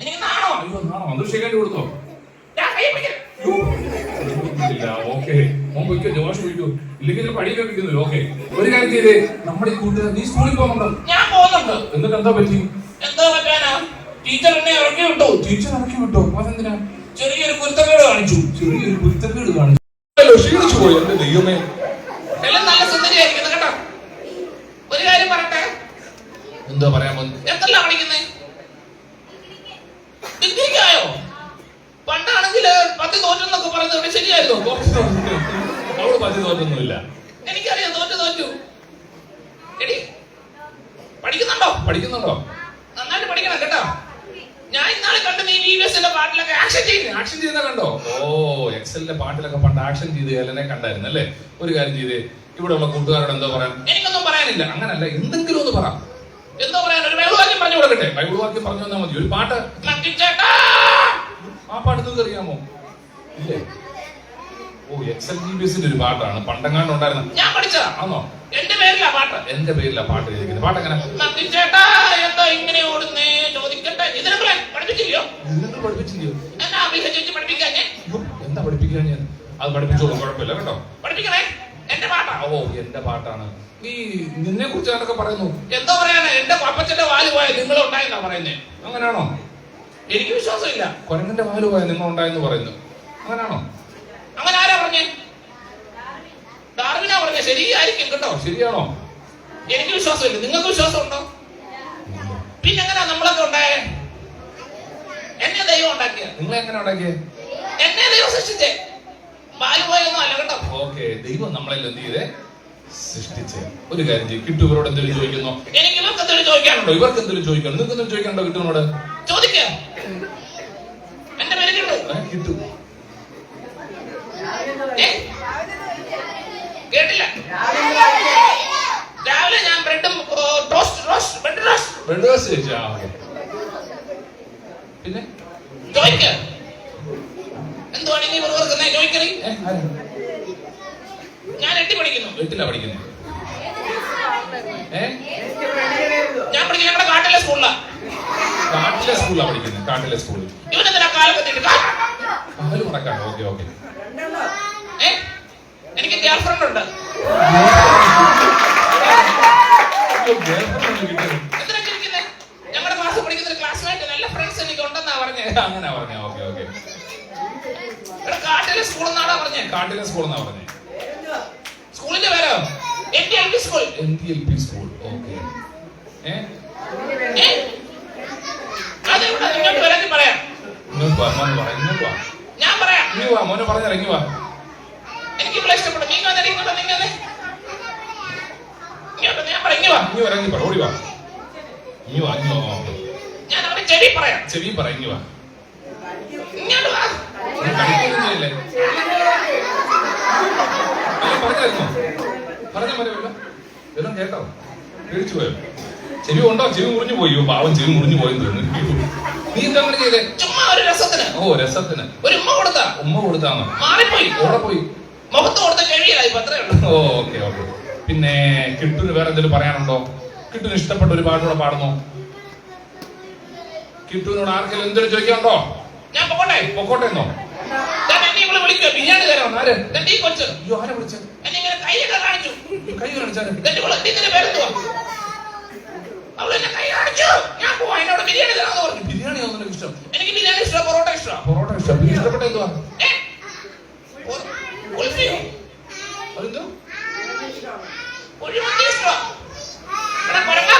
എനിക്ക് നാണോ? അയ്യോ നാണോ? അതൊരു ശരിയായിട്ട് കൊടുത്തോ. ഓക്കെ. മോൻ പോയിക്കോ ജോഷ് പോയിക്കോ ഇല്ലെങ്കിൽ ഇതിന് പടിയൊക്കെ ഓക്കെ. ഒരു കാര്യം ചെയ്തേ. നമ്മുടെ കൂട്ടുകാർ നീ സ്കൂളിൽ പോകുന്നുണ്ടോ ഞാൻ പോകുന്നുണ്ട്. എന്നിട്ട് എന്താ പറ്റി? എന്താ പറ്റാനാ? ടീച്ചർ എന്നെ ഇറക്കി വിട്ടോ. ടീച്ചർ ഇറക്കി വിട്ടോ? അതെന്തിനാ? ചെറിയൊരു കുരുത്തക്കേട് കാണിച്ചു. ചെറിയൊരു കുരുത്തക്കേട് കാണിച്ചു. ക്ഷീണിച്ചു പോയി. എന്റെ ദൈവമേ എല്ലാം നല്ല സുന്ദരിയായിരിക്കുന്നു കേട്ടോ ഒരു കാര്യം പറയട്ടെ എന്താ പറയാൻ പോകുന്നത് എന്തല്ല പഠിക്കുന്നേ ഡിഗ്രിക്കായോ പണ്ടാണെങ്കിൽ പത്ത് തോറ്റെന്നൊക്കെ പറയുന്നത് ഇവിടെ ശരിയായിരുന്നു അവൾ പറ്റി തോറ്റൊന്നുമില്ല എനിക്കറിയാം തോറ്റു തോറ്റു എടി പഠിക്കുന്നുണ്ടോ? നന്നായിട്ട് പഠിക്കണം കേട്ടോ. ഞാൻ ഇന്നാളെ കണ്ടു നീ വി എസിന്റെ പാട്ടിലൊക്കെ ആക്ഷൻ ചെയ്യുന്നു ആക്ഷൻ ചെയ്യുന്ന കണ്ടോ? ഓ എക്സലിന്റെ പാട്ടിലൊക്കെ പണ്ട് ആക്ഷൻ ചെയ്ത് ഹെലനെ കണ്ടായിരുന്നു അല്ലേ? ഒരു കാര്യം ചെയ്ത് ഇവിടെ ഉള്ള കൂട്ടുകാരോട് എന്തോ പറയാൻ? എനിക്കൊന്നും പറയാനില്ല. അങ്ങനല്ല എന്തെങ്കിലും ഒന്ന് പറ. എന്തോ പറയാൻ? ഒരു വേളുവാക്യം പറഞ്ഞു കൊടുക്കട്ടെ. ബൈബിൾ വാക്യം പറഞ്ഞു തന്നാ മതി. ഒരു പാട്ട്. ആ പാട്ട് നിങ്ങൾക്ക് അറിയാമോ? ഇല്ലേ? ഓ എക്സൽ ജി ബി എസിന്റെ ഒരു പാട്ടാണ്. പണ്ടെങ്ങാണ്ട് ഉണ്ടായിരുന്നു ഞാൻ പഠിച്ചതാ. ആണോ എന്റെ പേരിലാ പാട്ട്. എന്റെ പേരിലാ പാട്ട് ചെയ്തിരിക്കുന്നത് പാട്ട് എങ്ങനെ? ചേട്ടാ എന്താ ഇങ്ങനെ ഓടുന്നേ ചോദിക്കട്ടെ. ഇതിനെ പഠിപ്പിച്ചില്ലയോ? നിങ്ങൾ പഠിപ്പിച്ചില്ലയോ? എന്നാ അഭിഹ ചേച്ചി പഠിപ്പിക്കാഞ്ഞേ അയ്യോ, എന്താ പഠിപ്പിക്കാൻ ഞാൻ? അത് പഠിപ്പിച്ചോളൂ കുഴപ്പമില്ല കേട്ടോ. പഠിപ്പിക്കണേ. എന്റെ പാട്ടാ. ഓ എന്റെ പാട്ടാണ്. നീ നിന്നെ കുറിച്ച് അതൊക്കെ പറയുന്നു. എന്താ പറയാനാ? എന്റെ പപ്പച്ചന്റെ വാൽ പോയ നിങ്ങൾ ഉണ്ടായെന്നാ പറയുന്നേ. അങ്ങനെയാണോ എനിക്ക് വിശ്വാസമില്ല. കൊരങ്ങന്റെ വാൽ പോയ നിങ്ങൾ ഉണ്ടായെന്ന് പറയുന്നു. അങ്ങനെയാണോ അങ്ങനെ ആരാ പറഞ്ഞേ ഡാർവിനാ പറഞ്ഞ ശരിയായിരിക്കും കേട്ടോ. ശരിയാണോ? എനിക്ക് വിശ്വാസമില്ല. നിങ്ങൾക്ക് വിശ്വാസം ഉണ്ടോ പിന്നെ എങ്ങനെയാ നമ്മളൊക്കെ ഉണ്ടായേ? എന്നെ ദൈവം ഉണ്ടാക്കിയ. നിങ്ങൾ എങ്ങനെ ഉണ്ടാക്കിയേ? എന്നെ ദൈവം സൃഷ്ടിച്ചേ. ബാലുപോയൊന്നും അല്ല കേട്ടോ. ഓക്കെ ദൈവം നമ്മളെല്ലാം എന്ത് ചെയ്തേ? സൃഷ്ടിച്ച്. ഒരു കാര്യം കിട്ടു ഇവരോട് എന്തെങ്കിലും ചോദിക്കുന്നു? എനിക്ക് ഇവർക്ക് എന്തെങ്കിലും ചോദിക്കാനുണ്ടോ? ഇവർക്ക് എന്തെങ്കിലും ചോദിക്കാനുണ്ടോ? നിങ്ങൾക്ക് എന്തെങ്കിലും ചോദിക്കാനുണ്ടോ കിട്ടുവിനോട് ചോദിക്കാം. എന്റെ പേര് കിട്ടു. ബ്രെഡ് ദോശ പിന്നെ? ചോദിക്ക എന്തുവാണ് നീ. വെറുതെ ചോദിക്കറി? ഞാൻ എട്ടി പഠിക്കുന്നു. എട്ടിലാ പഠിക്കുന്നു ഞാൻ പഠിക്കുന്നത് ഞങ്ങളുടെ കാട്ടിലെ സ്കൂളിലാ. കാട്ടിലെ സ്കൂളിലാ പഠിക്കുന്നത്. കാട്ടിലെ സ്കൂളിൽ ഇവനെന്തിനാ കാലൊക്കെ കാൽ മുടക്കാണ് ഓക്കെ ഓക്കെ. എനിക്ക് ഗേൾ ഫ്രണ്ട് ഉണ്ട്. എന്തിനൊക്കെ ഇരിക്കുന്നേ പറഞ്ഞേ? അങ്ങനെ പറഞ്ഞ. Okay okay. കാട്ടിലെ സ്കൂൾ എന്നാടാ പറഞ്ഞേ? കാട്ടിലെ സ്കൂൾ എന്നാ പറഞ്ഞേ. സ്കൂളിന്റെ പേരോ? D L P school P L P school okay? അതെവിടെ നിങ്ങൾക്ക് വരാൻ പറയാം. ഇങ്ങോട്ട് വാ മോനെ പറ ഇങ്ങോട്ട് വാ. ഞാൻ പറയാം. ഇങ്ങ് വാ മോനെ പറഞ്ഞാൽ ഇങ്ങ് വാ. എനിക്ക് ഇവിടെ ഇഷ്ടപ്പെടും നീ വന്നിട്ട് ഇങ്ങോട്ട് നീങ്ങന്നെ ഇങ്ങോട്ട് ഞാൻ പറയാം ഇങ്ങ് വാ. ഇങ്ങ് വരാ ഇങ്ങ് പറ ഓടി വാ. ഇങ്ങ് വാ ഇങ്ങ് വാ ചെവി പറയാം. ചെവി പറ വാ. ഇങ്ങോട്ട് വാ. നീ കളിക്കുന്നില്ലേ പറഞ്ഞായിരുന്നോ? പറഞ്ഞ പോലെ വല്ലോ എല്ലാം കേട്ടോ. പേടിച്ചു പോയോ? ചെവി ഉണ്ടോ? ചെവി മുറിഞ്ഞു പോയി. പാവം ചെവി മുറിഞ്ഞു പോയെന്ന് തോന്നുന്നു. നീ എന്താ അങ്ങനെ ചെയ്തേ? ചുമ്മാ ഒരു രസത്തിന്. ഓ രസത്തിന്. ഒരു ഉമ്മ കൊടുത്താ. ഉമ്മ കൊടുത്താന്നോ മാറിപ്പോയി. ഓടെ പോയി മുഖത്ത് കൊടുത്ത കഴിയായി അത്രേ ഉള്ളൂ. ഓ ഓക്കെ ഓക്കെ. പിന്നെ കിട്ടുന് വേറെ എന്തെങ്കിലും പറയാനുണ്ടോ? കിട്ടുന് ഇഷ്ടപ്പെട്ട ഒരു പാട്ടുകൂടെ പാടുന്നോ? കിട്ടുവിനോട് ആർക്കെങ്കിലും എന്തെങ്കിലും ചോദിക്കാനുണ്ടോ? ഞാൻ പൊക്കോട്ടെ? പൊക്കോട്ടെ എന്നോ? വിളിക്കുക ബിരിയാണി തരാം ആര്? എന്റെ ഈ കൊച്ച്. അയ്യോ ആരെ വിളിച്ചത്? എന്നെ ഇങ്ങനെ കൈയൊക്കെ കാണിച്ചു. കൈ കൈ ഞാൻ പോവാ. എന്നോട് ബിരിയാണി പറഞ്ഞു. ബിരിയാണി ഒന്നും ഇഷ്ടം. എനിക്ക് ബിരിയാണി ഇഷ്ടം പൊറോട്ട ഇഷ്ടം പൊറോട്ട ഇഷ്ടം. ഇഷ്ടപ്പെട്ട എന്തുവാ ഏ? ഉ- ഉൾഫിയോ? അതെന്തോ കുഴിമന്തി ഇഷ്ടം എടാ കൊരങ്ങ,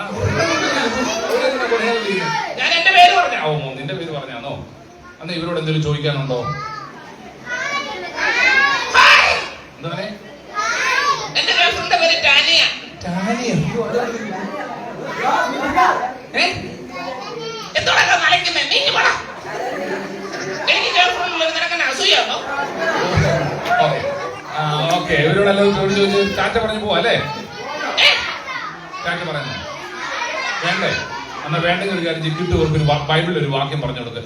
ആ, പൊറോട്ട ഇവിടെ എന്തിനാ കൊണ്ടുവന്നത് നീ? ഞാൻ എന്റെ പേര് പറഞ്ഞു ഓ മോ, നിന്റെ പേര് പറഞ്ഞാന്നോ അന്ന് ഇവരോട് എന്തെങ്കിലും ചോദിക്കാനുണ്ടോ? എന്താണ് എന്റെ പേര് ടാനിയ. ടാനിയ. എനിക്ക് ഗേൾഫ്രണ്ട് നിനക്കെന്നെ അസൂയാണോ ഓക്കേ. ഓക്കേ. ഇവരോടെല്ലാം ചോദിച്ചു ചോദിച്ചു ടാറ്റ പറഞ്ഞു പോവാ അല്ലേ? ടാറ്റ പറയുന്നു വേണ്ടേ? എന്നാ വേണ്ടെങ്കിൽ ഒരു കാര്യം ചിക്കിട്ട് ഒരു ബൈബിളിൽ ഒരു വാക്യം പറഞ്ഞു കൊടുക്ക്.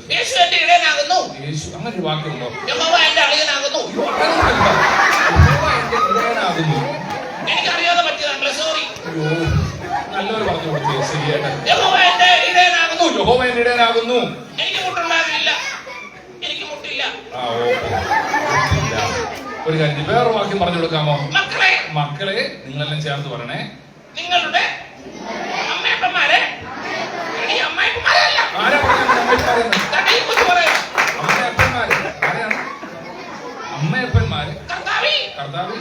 യേശു അങ്ങനെ ഒരു വാക്യം ഉണ്ടോ? യഹോവ എന്റെ അളിയനാകുന്നു ആകുന്നു എനിക്കറിയാതെ പറ്റിയതാണല്ലോ സോറി നല്ലൊരു പറഞ്ഞു കൊടുത്തു ശരിയായിട്ട് യഹോവ എന്റെ ഇടയനാകുന്നു. യഹോവ എന്റെ ഇടയനാകുന്നു. എനിക്ക് മുട്ടുണ്ടാകില്ല. എനിക്ക് മുട്ടില്ല. ആ ഒരു കാര്യം. വേറൊരു വാക്യം പറഞ്ഞു കൊടുക്കാമോ? മക്കളെ. മക്കളെ നിങ്ങളെല്ലാം ചേർത്ത് പറയണേ. നിങ്ങളുടെ അമ്മയപ്പന്മാരെ ആരാ പറയുന്നത് അമ്മയപ്പന്മാരെന്ന്? അമ്മയപ്പന്മാര്. കർത്താവി. കർത്താവിൽ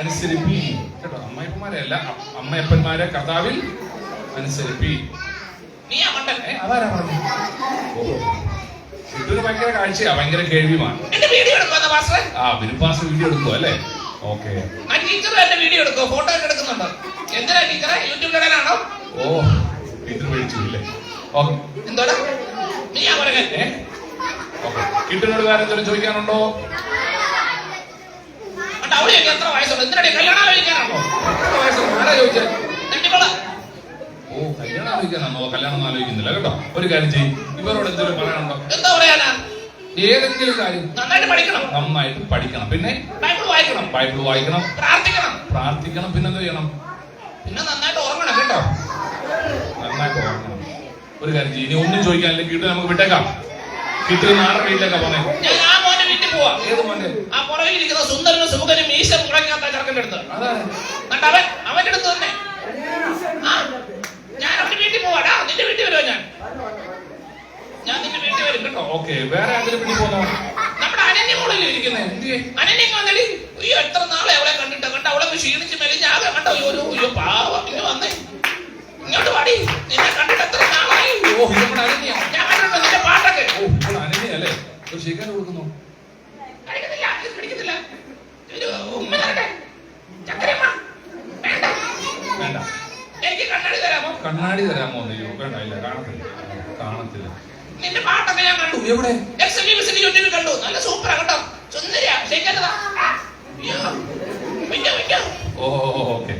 അനുസരിപ്പി. കേട്ടോ അമ്മായിപ്പന്മാരെ അല്ല അമ്മയപ്പന്മാരെ കർത്താവിൽ അനുസരിപ്പി. അതാരാ പറഞ്ഞു ഇതൊരു ഭയങ്കര കാഴ്ചയാ ഭയങ്കര കേൾവിയുമാണ്. എടുക്കുന്ന ആ ബിനുപാസ് വീഡിയോ എടുക്കും അല്ലേ? ഓക്കെ. ടീച്ചർ എന്റെ വീഡിയോ എടുക്കോ ഫോട്ടോ ഒക്കെ എടുക്കുന്നുണ്ട്? എന്തിനാ ടീച്ചറെ യൂട്യൂബ് ഇടാനാണോ ഓ ഇത് മേടിച്ചു ഇല്ലേ ഓക്കെ. എന്തോടാ? നീ ആ ഓക്കെ. വേറെ എന്തെങ്കിലും ചോദിക്കാനുണ്ടോ അവിടെ എത്ര വയസ്സുണ്ട്? എന്തിനാ കല്യാണം കഴിക്കാനാണോ എത്ര വയസ്സുണ്ട്? ആരാ ചോദിച്ചത്? ഓ കല്യാണം ആലോചിക്കാനാണോ കല്യാണം ആലോചിക്കുന്നില്ല കേട്ടോ? ഒരു കാര്യം ചെയ്യും. ഇവരോട് എന്തെങ്കിലും പറയാനുണ്ടോ? എന്താ പറയാനാ? ഏതെങ്കിലും കാര്യം. നന്നായിട്ട് പഠിക്കണം. നന്നായിട്ട് പഠിക്കണം. പിന്നെ? ബൈബിൾ വായിക്കണം. ബൈബിൾ വായിക്കണം. പ്രാർത്ഥിക്കണം. പ്രാർത്ഥിക്കണം. പിന്നെ എന്ത് ചെയ്യണം? പിന്നെ നന്നായിട്ട് ഉറങ്ങണം കേട്ടോ. നന്നായിട്ട് ഓർക്കണം ഒരു കാര്യം ചെയ്യും. ഇനി ഒന്നും ചോദിക്കാനില്ല കിട്ടും നമുക്ക് വിട്ടേക്കാം. കിട്ടുന്ന നാളെ വീട്ടിലേക്കാ പോന്നെ. ഞാൻ ആ മോന്റെ വീട്ടിൽ പോവാ. ഏത് മോനെ ആ പുറകിലിരിക്കുന്ന എന്നിട്ട് അവൻ അവന്റെ അടുത്ത് തന്നെ ഞാൻ അവന്റെ വീട്ടിൽ പോവാടാ. നിന്റെ വീട്ടിൽ വരുമോ ഞാൻ? ഞാൻ നിന്റെ വീട്ടിൽ വരും കേട്ടോ. ഓക്കെ വേറെ ആരെങ്കിലും വീട്ടിൽ പോന്നോ? നമ്മുടെ അനന്യ മോളിൽ ഇരിക്കുന്നത് അനന്യ വന്നടി. അയ്യോ എത്ര നാളെ അവളെ കണ്ടിട്ട്. കണ്ട അവളെ ക്ഷീണിച്ച് മെലിഞ്ഞ് ആകെ കണ്ടോ? ഒരു അയ്യോ പാവ. വന്നേ. ഇങ്ങോട്ട് പാടി നിന്നെ കണ്ടിട്ട് എത്ര നാളായി? ഓ നമ്മുടെ അനന്യ. ഞാൻ കണ്ടിട്ടുണ്ട് നിന്റെ പാട്ടൊക്കെ. ഓ അനന്യല്ലേ അനന്യ അല്ലേ ഒരു ശേഖരം കൊടുക്കുന്നു കഴിക്കുന്നില്ല ഇത് പിടിക്കുന്നില്ല ഒരു ഉമ്മ തരട്ടെ ചക്കരമ്മ വേണ്ട വേണ്ട എനിക്ക് കണ്ണാടി തരാമോ അയ്യോ വേണ്ട ഇല്ല കാണത്തില്ല. കാണത്തില്ല. നിന്റെ പാട്ടൊക്കെ ഞാൻ കണ്ടു. എവിടെ? കണ്ടു. നല്ല സൂപ്പറാ കേട്ടോ. സുന്ദരിയാ ഓ ഓക്കെ.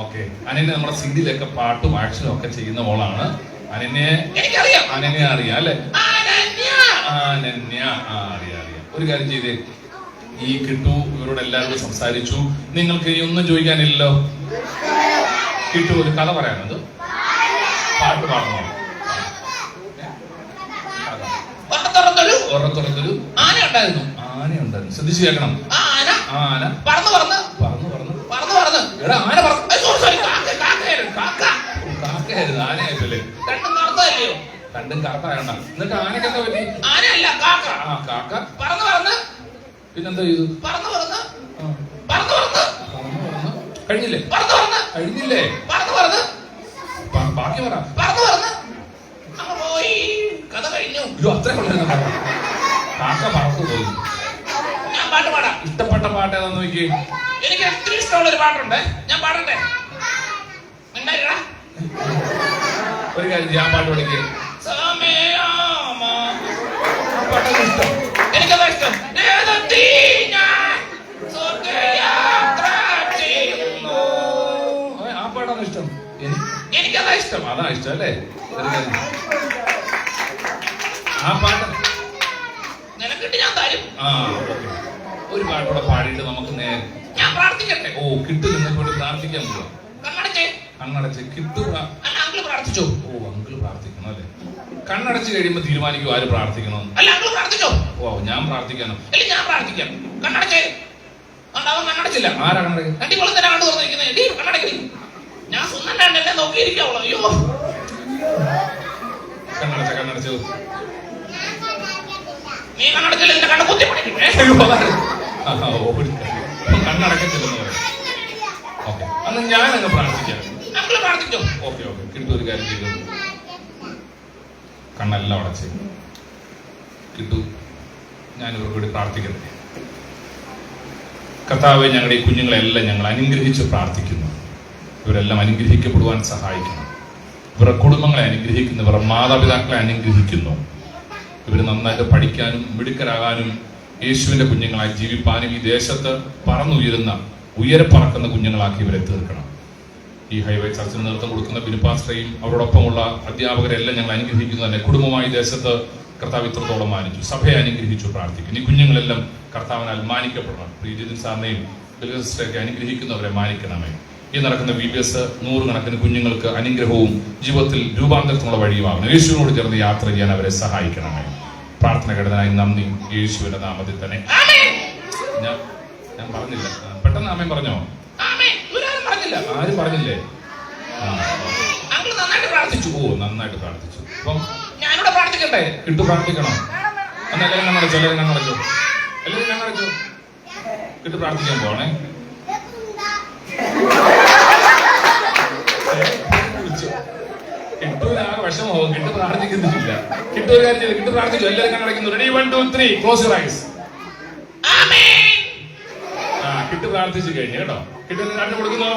ഓക്കെ. അനന്യ നമ്മുടെ സിന്ധിയിലൊക്കെ പാട്ടും ആക്ഷനും ഒക്കെ ചെയ്യുന്ന മോളാണ്. അനന്യെ അനന്യ അറിയാം അല്ലേ? അനന്യ ആ അറിയാം അറിയാം. ഒരു കാര്യം ചെയ്തേ. ഈ കിട്ടു ഇവരോട് എല്ലാവരോടും സംസാരിച്ചു. നിങ്ങൾക്ക് ഇനി ഒന്നും ചോദിക്കാനില്ലല്ലോ. കിട്ടു ഒരു കഥ പറയാനുണ്ട്. പാട്ട് പാടണോ. വട്ടത്തുറത്തൊരു ഉറത്തുറത്തൊരു ആന ഉണ്ടായിരുന്നു. ശ്രദ്ധിച്ചു കേൾക്കണം. ആന? ആന. പറന്ന് പറന്ന്. പറന്നു പറന്നു. പറന്ന് പറന്ന്. എടാ ആന പറന്നു. sorry, sorry, കാക്ക കാക്കയായിരുന്നു കാക്ക. കാക്കയായിരുന്നു ആനയായിട്ടല്ലേ? രണ്ടും കറുത്തതല്ലയോ? രണ്ടും കാക്കായണ്ട എന്നിട്ട് ആനക്കെന്താ പറ്റി? ആനയല്ല കാക്ക. ആ കാക്ക. പറന്ന് പറന്ന്. പിന്നെന്താ ചെയ്തു? പറന്ന് പറന്ന്. പറന്ന് പറന്ന്. പറന്നു പറന്നു. കഴിഞ്ഞില്ലേ? പറന്ന് പറന്ന്. കഴിഞ്ഞില്ലേ? പറന്ന് പറന്ന്. ബാക്കി പറ പറഞ്ഞു പറഞ്ഞു പോയി. കഥ കഴിഞ്ഞു. അയ്യോ അത്ര കഥ. കാക്ക പറന്നു പോയി. ഞാൻ പാട്ട് പാടാം. ഇഷ്ടപ്പെട്ട പാട്ട് ഏതാന്ന് നോക്കി എനിക്ക് ഒത്തിരി ഇഷ്ടമുള്ള ഒരു പാട്ടുണ്ട്. ഞാൻ പാടട്ടെ? ഉണ്ടായിട്ടാ ഒരു കാര്യം ഞാൻ പാട്ട് പഠിക്കുക സമയാമ. പാട്ടൊക്കെ ഇഷ്ടം? എനിക്കതാ ഇഷ്ടം. ഏതെത്തി എനിക്കതാ ഇഷ്ടം. അതാ ഇഷ്ടം അല്ലേ? ആ പാട്ട്. നിനക്കിട്ട് ഞാൻ തരും. ആ ഒരു പാട്ടൂടെ പാടിയിട്ട് നമുക്ക് നേരെ ഞാൻ പ്രാർത്ഥിക്കട്ടെ? ഓ കിട്ടു നിങ്ങൾക്ക് വേണ്ടി പ്രാർത്ഥിക്കാൻ പോവാം. കണ്ണടച്ചേ. കണ്ണടച്ച് കിട്ടു. അല്ല അങ്കിൾ പ്രാർത്ഥിച്ചോ? ഓ അങ്കിൾ പ്രാർത്ഥിക്കണം അല്ലേ? കണ്ണടച്ച് കഴിയുമ്പോ തീരുമാനിക്കും ആര് പ്രാർത്ഥിക്കണം? അല്ല അങ്കിൾ പ്രാർത്ഥിച്ചോ? ഓ ഞാൻ പ്രാർത്ഥിക്കാനോ? അല്ല ഞാൻ പ്രാർത്ഥിക്കാം. കണ്ണടച്ചേ. അവൻ കണ്ണടച്ചില്ല. ആരാ കണ്ണട രണ്ടി ഞാൻ സുന്ദരൻ എന്നെ നോക്കിയിരിക്കാവുള്ളൂ അയ്യോ. കണ്ണടച്ച കണ്ണടച്ചു നീ കണ്ണടച്ചില്ല എന്റെ കണ്ണ് കുത്തി പിടിക്കും അയ്യോ, അതാണ്. ആഹാ, ഓടി. കണ്ണടക്കത്തില്ലെന്ന് പറയാം. ഓക്കെ. അന്ന് ഞാൻ അങ്ങ് പ്രാർത്ഥിക്കാം. അങ്കിൾ പ്രാർത്ഥിച്ചോ? Okay okay. കിട്ടു ഒരു കാര്യം ചെയ്തു? കണ്ണെല്ലാം അടച്ച് കിട്ടു. ഞാൻ ഇവർക്ക് വേണ്ടി പ്രാർത്ഥിക്കട്ടെ. കർത്താവ് ഞങ്ങളുടെ ഈ കുഞ്ഞുങ്ങളെല്ലാം ഞങ്ങൾ അനുഗ്രഹിച്ച് പ്രാർത്ഥിക്കുന്നു. ഇവരെല്ലാം അനുഗ്രഹിക്കപ്പെടുവാൻ സഹായിക്കണം. ഇവരുടെ കുടുംബങ്ങളെ അനുഗ്രഹിക്കുന്നു ഇവരുടെ മാതാപിതാക്കളെ അനുഗ്രഹിക്കുന്നു. ഇവർ നന്നായിട്ട് പഠിക്കാനും മിടുക്കരാകാനും യേശുവിന്റെ കുഞ്ഞുങ്ങളായി ജീവിപ്പാനും ഈ ദേശത്ത് പറന്നുയരുന്ന ഉയരെ പറക്കുന്ന കുഞ്ഞുങ്ങളാക്കി ഇവരെ തീർക്കണം. ഈ ഹൈവേ ചർച്ചിന് നേതൃത്വം കൊടുക്കുന്ന ബിനുപാസ്ട്രയും അവരോടൊപ്പമുള്ള അധ്യാപകരെല്ലാം ഞങ്ങൾ അനുഗ്രഹിക്കുന്നു തന്നെ. കുടുംബമായി ദേശത്ത് കർത്താവ് ഇത്രത്തോളം മാനിച്ചു. സഭയെ അനുഗ്രഹിച്ചു പ്രാർത്ഥിക്കുന്നു. ഈ കുഞ്ഞുങ്ങളെല്ലാം കർത്താവിനാൽ മാനിക്കപ്പെടണം. പ്രീജിതിൻ സാറിനെയും സിസ്റ്ററെയൊക്കെ അനുഗ്രഹിക്കുന്നവരെ മാനിക്കണമേ. ഈ നടക്കുന്ന വി ബി എസ് നൂറുകണക്കിന് കുഞ്ഞുങ്ങൾക്ക് അനുഗ്രഹവും ജീവിതത്തിൽ രൂപാന്തരത്തിനുള്ള വഴിയുമാകണം യേശുവിനോട് ചേർന്ന് യാത്ര ചെയ്യാൻ അവരെ സഹായിക്കണമേ. പ്രാർത്ഥന ഘടനായി നന്ദി. യേശുവിന്റെ നാമത്തിൽ തന്നെ. ഞാൻ ഞാൻ പറഞ്ഞില്ല. പെട്ടെന്ന് ആമയും പറഞ്ഞോ? പറഞ്ഞില്ല. ആരും പറഞ്ഞില്ലേ? നന്നായിട്ട് പ്രാർത്ഥിച്ചു. ഓ നന്നായിട്ട് പ്രാർത്ഥിച്ചു. അപ്പം ഞാനിവിടെ പ്രാർത്ഥിക്കണ്ടേ? ഇട്ട് പ്രാർത്ഥിക്കണം. എന്നാ എല്ലാവരും കണ്ണടച്ചോ? എല്ലാവരും കണ്ണടച്ചോ? എല്ലാവരും കണ്ണടച്ചോ? ഇട്ട് പ്രാർത്ഥിക്കാൻ പോവാണേ. പ്രാർത്ഥിക്കുന്നില്ല. കിട്ടു ഒരു കാര്യം ചെയ്ത് കിട്ടു പ്രാർത്ഥിച്ചു എല്ലാവരും കണ്ണടയ്ക്കുന്നു ready one two three close your eyes ആ കിട്ടു പ്രാർത്ഥിച്ചു കഴിഞ്ഞു കേട്ടോ. കിട്ടുന്ന കണ്ണു കൊടുക്കുന്നോ.